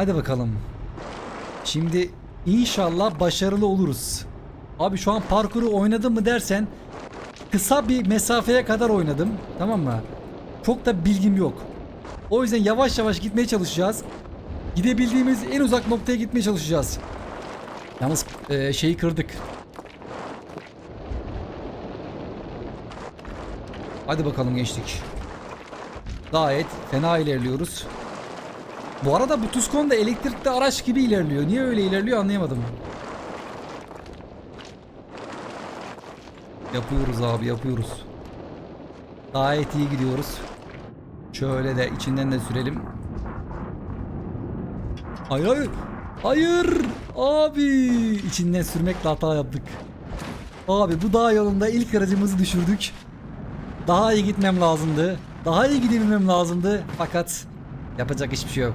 Hadi bakalım. Şimdi inşallah başarılı oluruz. Abi şu an parkuru oynadım mı dersen kısa bir mesafeye kadar oynadım. Tamam mı? Çok da bilgim yok. O yüzden yavaş yavaş gitmeye çalışacağız. Gidebildiğimiz en uzak noktaya gitmeye çalışacağız. Yalnız e, şeyi kırdık. Hadi bakalım geçtik. Gayet fena ilerliyoruz. Bu arada bu Tucson da elektrikli araç gibi ilerliyor. Niye öyle ilerliyor anlayamadım. Yapıyoruz abi yapıyoruz. Gayet iyi gidiyoruz. Şöyle de içinden de sürelim. Hayır hayır. Hayır. Abi içinden sürmekle hata yaptık. Abi bu dağ yolunda ilk aracımızı düşürdük. Daha iyi gitmem lazımdı. Daha iyi gidebilmem lazımdı. Fakat yapacak hiçbir şey yok.